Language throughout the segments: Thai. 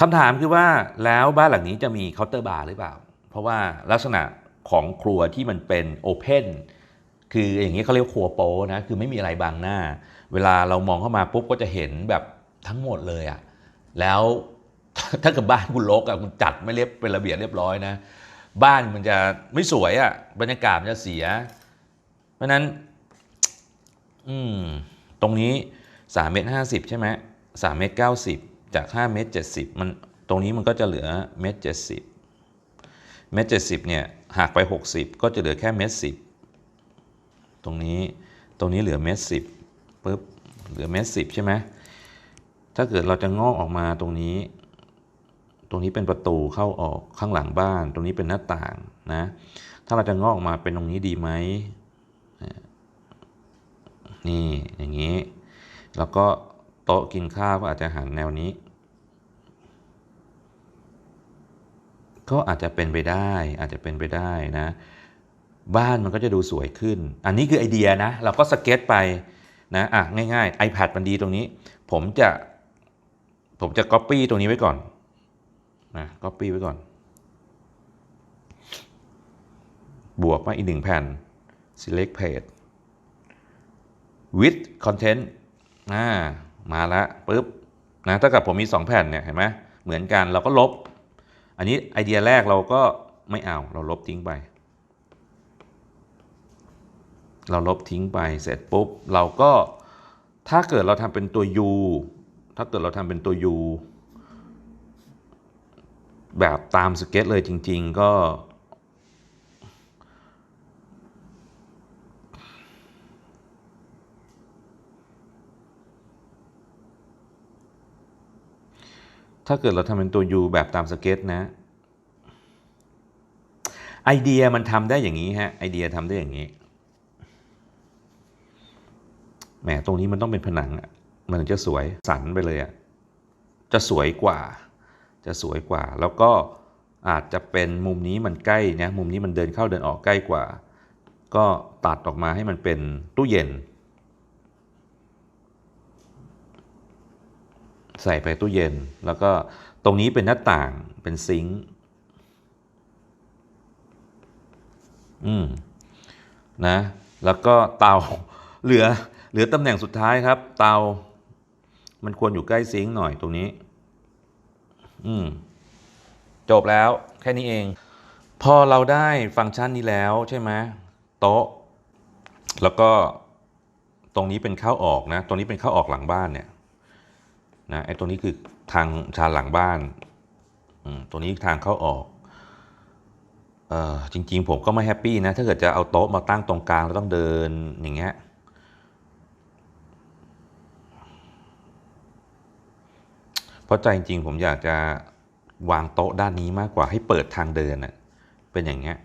คำถามคือว่าแล้วบ้านหลังนี้จะมีเคาน์เตอร์บาร์หรือเปล่า เพราะว่าลักษณะของครัวที่มันเป็นโอเพนคืออย่างนี้เขาเรียกครัวโป้นะคือไม่มีอะไรบังหน้า เวลาเรามองเข้ามาปุ๊บก็จะเห็นแบบทั้งหมดเลยอะแล้วถ้าเกิดบ้านคุณรกอะคุณจัดไม่เรียบเป็นระเบียบเรียบร้อยนะ บ้านมันจะไม่สวยอะบรรยากาศมันจะเสีย เพราะนั้น อืม ตรงนี้3เมตร50ใช่ไหม3เมตร90 จาก5เมตร70 มันตรงนี้มันก็จะเหลือเมตร70เมตร70เนี่ยหักไป 60 ก็จะเหลือแค่เมตร10 ตรงนี้ตรงนี้เหลือเมตร10ปุ๊บเหลือเมตร10 ใช่ไหมถ้าเกิดเราจะงอกออกมาตรงนี้ ตรงนี้เป็นประตูเข้าออกข้างหลังบ้าน ตรงนี้เป็นหน้าต่างนะถ้าเราจะงอกออกมาเป็นตรงนี้ดีไหมนี่อย่างนี้ แล้วก็โต๊ะกินข้าวก็อาจจะหันแนวนี้ ก็อาจจะเป็นไปได้อาจจะเป็นไปได้นะ บ้านมันก็จะดูสวยขึ้น อันนี้คือไอเดียนะ เราก็สเก็ตไปนะอะง่ายๆ iPad มันดีตรงนี้ ผมจะผมจะ Copy ตรงนี้ไว้ก่อนนะ Copy ไว้ก่อน บวกมาอีกหนึ่งแผ่น select page with content อ่ามาแล้วปุ๊บนะถ้ากับผมมี 2 แผ่นเนี่ยเห็นไหมเหมือนกันเราก็ลบ อันนี้ไอเดียแรกเราก็ไม่เอาเราลบทิ้งไป เราลบทิ้งไปเสร็จปุ๊บเราก็ถ้าเกิดเราทำเป็นตัว U ถ้าเกิดเราทำเป็นตัว U แบบตามสเก็ตเลยจริง ๆ ก็ ถ้าเกิดเราทำเป็นตัว U แบบตามสเก็ตนะ ไอเดียมันทำได้อย่างนี้ฮะ ไอเดียทำได้อย่างนี้ แหม ตรงนี้มันต้องเป็นผนังอะมันถึงจะสวยสันไปเลยอะจะสวยกว่า จะสวยกว่า แล้วก็อาจจะเป็นมุมนี้มันใกล้นะ มุมนี้มันเดินเข้าเดินออกใกล้กว่า ก็ตัดออกมาให้มันเป็นตู้เย็น ใส่ไปตู้เย็น แล้วก็ตรงนี้เป็นหน้าต่างเป็นซิงค์อืมนะแล้วก็เตาเหลือเหลือตำแหน่งสุดท้ายครับ เตา มันควรอยู่ใกล้ซิงค์หน่อยตรงนี้ อืมจบแล้วแค่นี้เอง พอเราได้ฟังก์ชันนี้แล้วใช่ไหมโต๊ะ แล้วก็ตรงนี้เป็นเข้าออกนะ ตรงนี้เป็นเข้าออกหลังบ้านเนี่ย นะไอ้ตรงนี้คือทางชานหลังบ้านตรงนี้ทางเข้าออกเออจริงๆผมก็ไม่แฮปปี้นะ ถ้าเกิดจะเอาโต๊ะมาตั้งตรงกลางแล้วต้องเดินอย่างเงี้ยเพราะใจจริงๆผมอยากจะวางโต๊ะด้านนี้มากกว่าให้เปิดทางเดินอะเป็นอย่างเงี้ย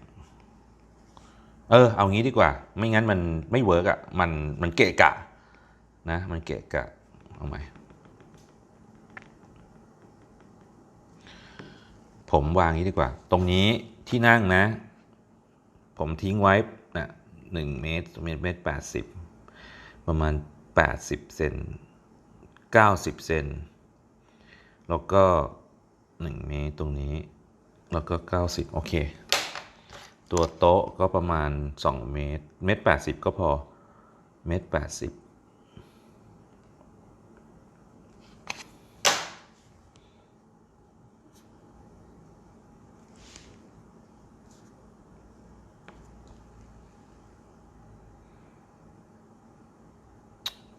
เออเอางี้ดีกว่า ไม่งั้นมันไม่เวิร์กอะมันมันเกะกะนะมันเกะกะเอาไหม ผมวางนี้ดีกว่า ตรงนี้ที่นั่งนะ ผมทิ้งไว้นะหนึ่งเมตรเมตรเมตรแปดสิบประมาณแปดสิบเซนเก้าสิบเซนแล้วก็หนึ่งเมตรตรงนี้ แล้วก็เก้าสิบโอเค ตัวโต๊ะก็ประมาณสองเมตร เมตรแปดสิบก็พอ เมตรแปดสิบ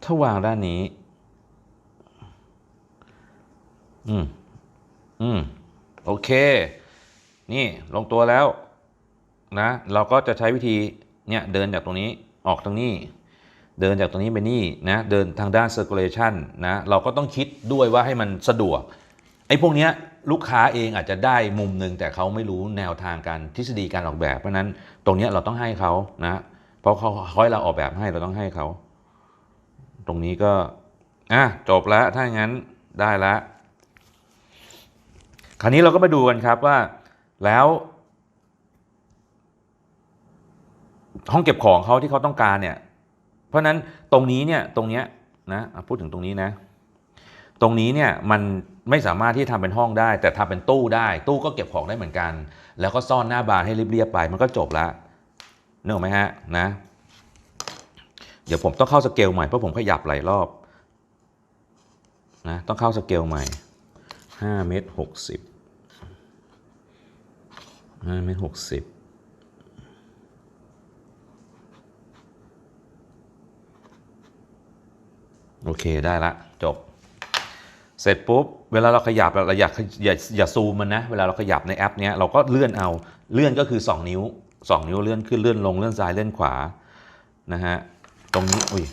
ถ้าวางด้านนี้ อืม อืม โอเค นี่ลงตัวแล้ว นะ เราก็จะใช้วิธี เนี่ย เดินจากตรงนี้ ออกทางนี้ เดินจากตรงนี้ไปนี่ นะ เดินทางด้าน circulation นะ เราก็ต้องคิดด้วยว่าให้มันสะดวก ไอ้พวกเนี้ยลูกค้าเองอาจจะได้มุมหนึ่งแต่เขาไม่รู้แนวทางการทฤษฎีการออกแบบ เพราะนั้นตรงเนี้ยเราต้องให้เขานะ เพราะเขาเขาให้เราออกแบบให้เราต้องให้เขา รงนี้ก็อะจบแล้วถ้าอย่างนั้นได้แล้วคราวนี้เราก็มาดูกันครับว่าแล้ว ห้องเก็บของเขาที่เขาต้องการเนี่ย เพราะนั้นตรงนี้เนี่ยตรงเนี้ยนะพูดถึงตรงนี้นะ ตรงนี้เนี่ยมันไม่สามารถที่ทำเป็นห้องได้ แต่ทำเป็นตู้ได้ ตู้ก็เก็บของได้เหมือนกัน แล้วก็ซ่อนหน้าบานให้เรียบๆไป มันก็จบละนึกออกไหมฮะนะ เดี๋ยวผมต้องเข้าสเกลใหม่เพราะผมขยับหลายรอบนะต้องเข้าสเกลใหม่5เมตร60 5เมตร60โอเคได้ละจบ เสร็จปุ๊บ เวลาเราขยับเราอยากอย่าอย่าซูมมันนะ เวลาเราขยับในแอปเนี้ยเราก็เลื่อนเอาเลื่อนก็คือ 2 นิ้ว 2 นิ้วเลื่อนขึ้นเลื่อนลงเลื่อนซ้ายเลื่อนขวานะฮะ ตรงนี้อุ้ย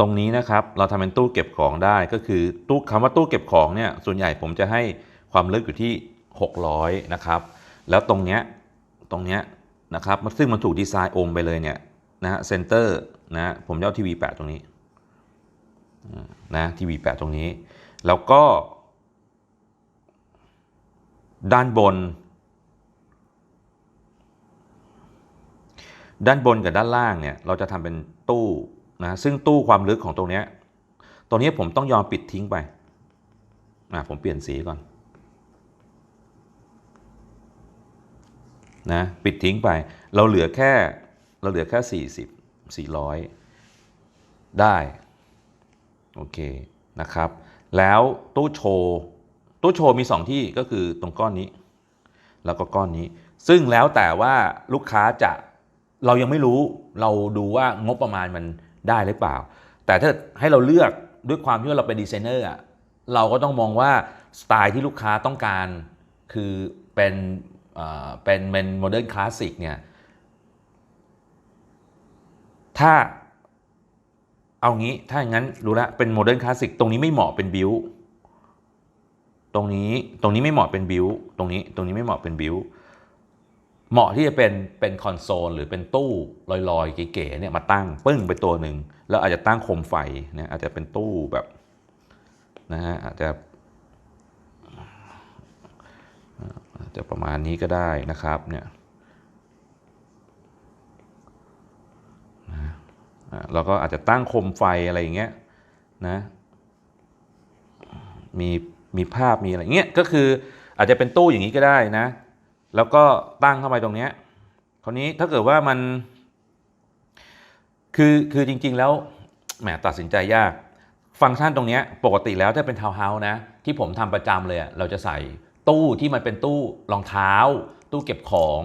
ตรงนี้นะครับเราทำเป็นตู้เก็บของได้ก็คือตู้คำว่าตู้เก็บของเนี่ยส่วนใหญ่ผมจะให้ความลึกอยู่ที่ 600 นะครับ แล้วตรงเนี้ยตรงเนี้ยนะครับซึ่งมันถูกดีไซน์องไปเลยเนี่ยนะฮะเซนเตอร์นะผมจะเอาทีวีแปะตรงนี้นะทีวีแปะตรงนี้ แล้วก็ ด้านบน ด้านบนกับด้านล่างเนี่ยเราจะทำเป็นตู้นะซึ่งตู้ความลึกของตรงเนี้ยตรงนี้ผมต้องยอมปิดทิ้งไปอะผมเปลี่ยนสีก่อน นะปิดทิ้งไป เราเหลือแค่เราเหลือแค่ 40 400 ได้ โอเคนะครับ แล้วตู้โชว์ตู้โชว์มี 2 ที่ก็คือตรงก้อนนี้ แล้วก็ก้อนนี้ ซึ่งแล้วแต่ว่าลูกค้าจะเรายังไม่รู้เราดูว่างบประมาณมันได้หรือเปล่า แต่ถ้าให้เราเลือกด้วยความที่ว่าเราเป็นดีไซเนอร์อะเราก็ต้องมองว่าสไตล์ที่ลูกค้าต้องการคือเป็น เป็นเป็นโมเดิร์นคลาสสิกเนี่ยถ้าเอางี้ถ้าอย่างนั้นรู้แล้วเป็นโมเดิร์นคลาสสิกตรงนี้ไม่เหมาะเป็นบิวตรงนี้ตรงนี้ไม่เหมาะเป็นบิวตรงนี้ตรงนี้ไม่เหมาะเป็นบิวเหมาะที่จะเป็นเป็นคอนโซลหรือเป็นตู้ลอยๆเก๋ๆเนี่ยมาตั้งปึ้งไปตัวหนึ่งแล้วอาจจะตั้งโคมไฟเนี่ยอาจจะเป็นตู้แบบนะฮะอาจจะอา จะประมาณนี้ก็ได้นะครับเนี่ยนะอะแล้วก็อาจจะตั้งโคมไฟอะไรอย่างเงี้ยนะมีมีภาพมีอะไรเงี้ยก็คืออาจจะเป็นตู้อย่างนี้ก็ได้นะ แล้วก็ตั้งเข้าไปตรงเนี้ยคราวนี้ถ้าเกิดว่ามัน คือคือจริง ๆ แล้วแหมตัดสินใจยาก ฟังก์ชันตรงเนี้ยปกติแล้วถ้าเป็นทาวน์เฮาส์นะ ที่ผมทำประจำเลยอะเราจะใส่ ตู้ที่มันเป็นตู้รองเท้า ตู้เก็บของ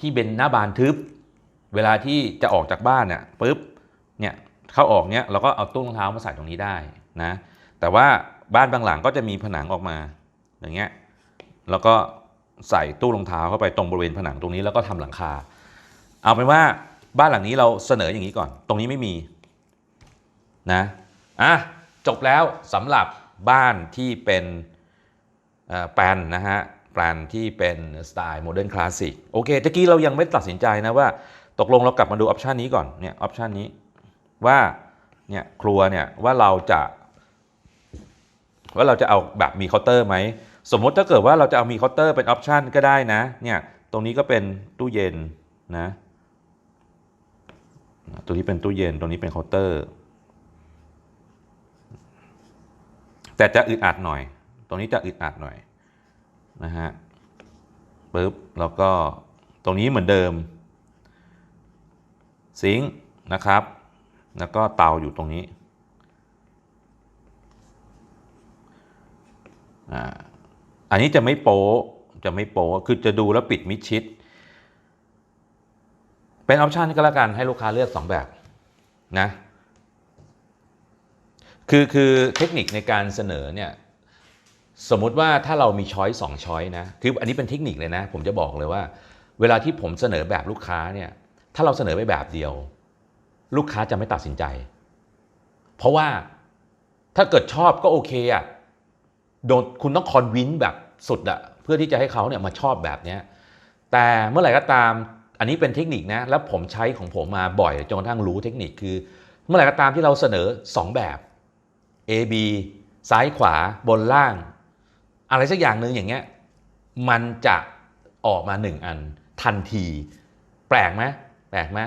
ที่เป็นหน้าบานทึบ เวลาที่จะออกจากบ้านเนี่ยปุ๊บเนี่ยเข้าออกเนี้ยเราก็เอาตู้รองเท้ามาใส่ตรงนี้ได้นะแต่ว่าบ้านบางหลังก็จะมีผนังออกมาอย่างเงี้ยแล้วก็ใส่ตู้รองเท้าเข้าไปตรงบริเวณผนังตรงนี้แล้วก็ทำหลังคา เอาเป็นว่าบ้านหลังนี้เราเสนออย่างนี้ก่อน ตรงนี้ไม่มีนะอะจบแล้วสำหรับบ้านที่เป็น แปลนนะฮะแปลนที่เป็นสไตล์โมเดิร์นคลาสสิกโอเคตะกี้เรายังไม่ตัดสินใจนะว่าตกลงเรากลับมาดูออปชันนี้ก่อนเนี่ยออปชันนี้ว่าเนี่ยครัวเนี่ยว่าเราจะว่าเราจะเอาแบบมีเคาน์เตอร์ไหม สมมติถ้าเกิดว่าเราจะเอามีเคาน์เตอร์เป็นออปชันก็ได้นะเนี่ยตรงนี้ก็เป็นตู้เย็นนะตรงนี้เป็นตู้เย็นตรงนี้เป็นเคาน์เตอร์ แต่จะอึดอัดหน่อย ตรงนี้จะอึดอัดหน่อยนะฮะปึ๊บแล้วก็ตรงนี้เหมือนเดิม ซิงค์นะครับ แล้วก็เตาอยู่ตรงนี้อ่าอันนี้จะไม่โป๊จะไม่โป๊คือจะดูแล้วปิดมิดชิด เป็นออปชันก็แล้วกันให้ลูกค้าเลือก 2 แบบนะคือคือเทคนิคในการเสนอเนี่ย สมมุติว่าถ้าเรามีช้อยสองช้อยนะคืออันนี้เป็นเทคนิคเลยนะ ผมจะบอกเลยว่า เวลาที่ผมเสนอแบบลูกค้าเนี่ยถ้าเราเสนอไปแบบเดียว ลูกค้าจะไม่ตัดสินใจ เพราะว่าถ้าเกิดชอบก็โอเคอะโดนคุณต้องคอนวินแบบสุดอะเพื่อที่จะให้เขาเนี่ยมาชอบแบบเนี้ยแต่เมื่อไหร่ก็ตามอันนี้เป็นเทคนิคนะแล้วผมใช้ของผมมาบ่อยจนกระทั่งรู้เทคนิคคือ เมื่อไหร่ก็ตามที่เราเสนอ 2 แบบ A B ซ้ายขวาบนล่าง อะไรสักอย่างหนึ่งอย่างเงี้ยมันจะออกมาหนึ่งอันทันที แปลกไหมแปลกไหม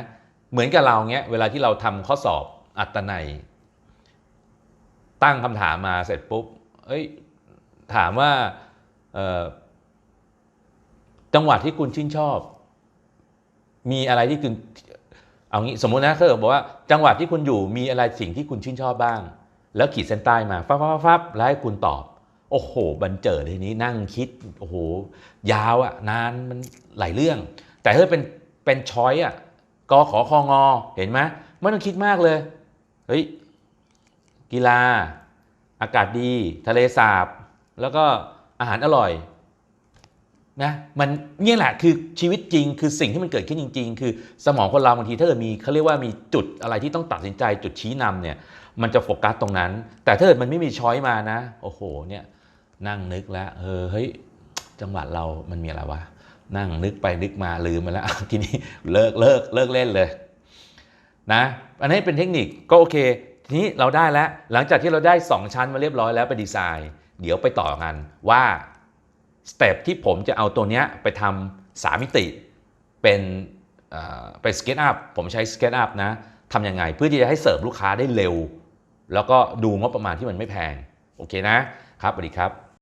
เหมือนกับเราเงี้ยเวลาที่เราทำข้อสอบอัตนัย ตั้งคำถามมาเสร็จปุ๊บเอ้ยถามว่าจังหวัดที่คุณชื่นชอบ มีอะไรที่คุณเอางี้สมมุตินะเขาบอกว่าจังหวัดที่คุณอยู่มีอะไรสิ่งที่คุณชื่นชอบบ้าง แล้วขีดเส้นใต้มาฟับฟับฟับแล้วให้คุณตอบ โอ้โห บันเจิดทีนี้นั่งคิด โอ้โห ยาวอะนานมันหลายเรื่อง แต่ถ้าเป็นเป็นช้อยอะกขอคองอเห็นไหมไม่ต้องคิดมากเลย เฮ้ย กีฬา อากาศดี ทะเลสาบ แล้วก็อาหารอร่อยนะมันเนี่ยแหละคือชีวิตจริงคือสิ่งที่มันเกิดขึ้นจริง ๆ คือสมองคนเราบางทีถ้าเกิดมีเขาเรียกว่ามีจุดอะไรที่ต้องตัดสินใจจุดชี้นำเนี่ยมันจะโฟกัสตรงนั้น แต่ถ้าเกิดมันไม่มีช้อยมานะ โอ้โหเนี่ย นั่งนึกแล้วเออเฮ้ยจังหวัดเรามันมีอะไรวะนั่งนึกไปนึกมาลืมไปแล้วทีนี้เลิกเลิกเลิกเล่นเลยนะอันนี้เป็นเทคนิคก็โอเค ทีนี้เราได้แล้ว หลังจากที่เราได้ 2 ชั้นมาเรียบร้อยแล้วไปดีไซน์ เดี๋ยวไปต่อกันว่าสเต็ปที่ผมจะเอาตัวเนี้ยไปทำสามมิติเป็นเอ่อเป็นสเก็ตอัพผมใช้สเก็ตอัพนะทำยังไง เพื่อที่จะให้เสิร์ฟลูกค้าได้เร็ว แล้วก็ดูงบประมาณที่มันไม่แพง โอเคนะครับสวัสดีครับ